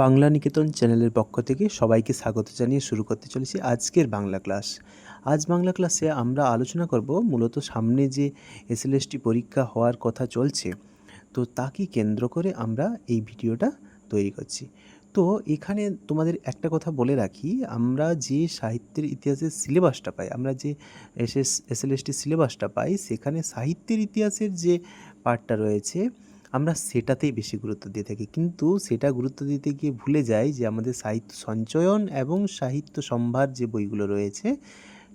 বাংলা নিকেতন চ্যানেলের পক্ষ থেকে সবাইকে স্বাগত জানিয়ে শুরু করতে চলেছি আজকের বাংলা ক্লাস। আজ বাংলা ক্লাসে আমরা আলোচনা করব মূলত সামনে যে এসএলএসটি পরীক্ষা হওয়ার কথা চলছে, তো তাকে কেন্দ্র করে আমরা এই ভিডিওটা তৈরি করছি। তো এখানে তোমাদের একটা কথা বলে রাখি, আমরা যে সাহিত্যের ইতিহাসের সিলেবাসটা পাই, আমরা যে এস এস এসএলএসটি সিলেবাসটা পাই, সেখানে সাহিত্যের ইতিহাসের যে পার্টটা রয়েছে আমরা সেটাতেই বেশি গুরুত্ব দিয়ে থাকি। কিন্তু সেটা গুরুত্ব দিতে গিয়ে ভুলে যাই যে আমাদের সাহিত্য সঞ্চয়ন এবং সাহিত্য সম্ভার যে বইগুলো রয়েছে,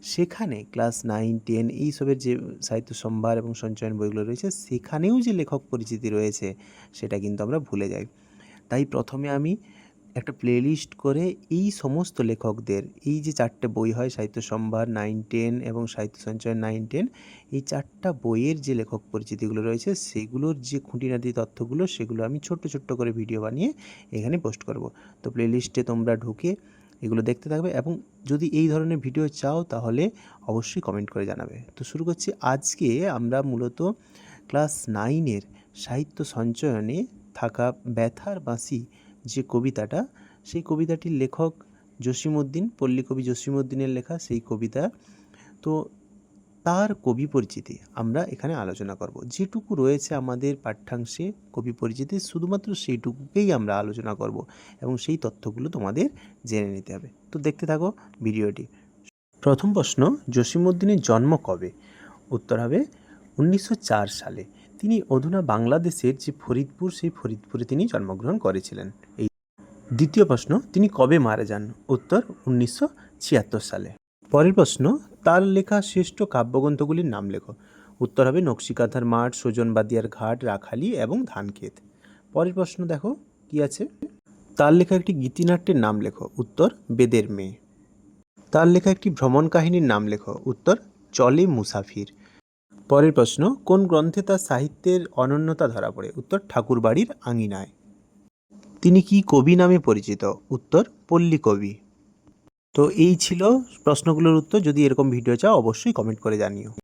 সেখানে ক্লাস নাইন, টেন এইসবের যে সাহিত্য সম্ভার এবং সঞ্চয়ন বইগুলো রয়েছে, সেখানেও যে লেখক পরিচিতি রয়েছে, সেটা কিন্তু আমরা ভুলে যাই। তাই প্রথমে আমি একটা প্লেলিস্ট করে এই সমস্ত লেখকদের, এই যে চারটে বই হয়, সাহিত্য সম্ভার নাইন টেন এবং সাহিত্য সঞ্চয়ন নাইন টেন এই চারটা বইয়ের যে লেখক পরিচিতিগুলো রয়েছে, সেগুলোর যে খুঁটিনাটি তথ্যগুলো, সেগুলো আমি ছোট্ট ছোট্ট করে ভিডিও বানিয়ে এখানে পোস্ট করব। তো প্লেলিস্টে তোমরা ঢুকে এগুলো দেখতে থাকবে এবং যদি এই ধরনের ভিডিও চাও, তাহলে অবশ্যই কমেন্ট করে জানাবে। তো শুরু করছি। আজকে আমরা মূলত ক্লাস নাইনের সাহিত্য সঞ্চয়নে থাকা ব্যথার বাঁশি যে কবিতাটা, সেই কবিতাটির লেখক জসিমউদ্দিন পল্লীকবি জসিমউদ্দিনের লেখা সেই কবিতা। তো তার কবি পরিচিতি আমরা এখানে আলোচনা করব। যেটুকু রয়েছে আমাদের পাঠ্যাংশে কবি পরিচিতি, শুধুমাত্র সেইটুকুকেই আমরা আলোচনা করব এবং সেই তথ্যগুলো তোমাদের জেনে নিতে হবে। তো দেখতে থাকো ভিডিওটি। প্রথম প্রশ্ন, জসিমউদ্দিনের জন্ম কবে? উত্তর হবে উনিশশো চার সালে। তিনি অধুনা বাংলাদেশের যে ফরিদপুর, সেই ফরিদপুরে তিনি জন্মগ্রহণ করেছিলেন। এই দ্বিতীয় প্রশ্ন, তিনি কবে মারা যান? উত্তর, উনিশশো ছিয়াত্তর সালে। পরের প্রশ্ন, তার লেখা শ্রেষ্ঠ কাব্যগ্রন্থগুলির নাম লেখো। উত্তর হবে নকশিকাঁথার মাঠ সুজনবাদিয়ার ঘাট, রাখালি এবং ধানক্ষেত। পরের প্রশ্ন দেখো, কি আছে? তার লেখা একটি গীতিনাট্যের নাম লেখো। উত্তর, বেদের মেয়ে। তার লেখা একটি ভ্রমণ কাহিনীর নাম লেখো। উত্তর, চলে মুসাফির। পরের প্রশ্ন, কোন গ্রন্থে তার সাহিত্যের অনন্যতা ধরা পড়ে? উত্তর, ঠাকুরবাড়ির আঙিনায়। তিনি কি কবি নামে পরিচিত? উত্তর, পল্লী কবি। তো এই ছিল প্রশ্নগুলোর উত্তর। যদি এরকম ভিডিও চাও, অবশ্যই কমেন্ট করে জানিও।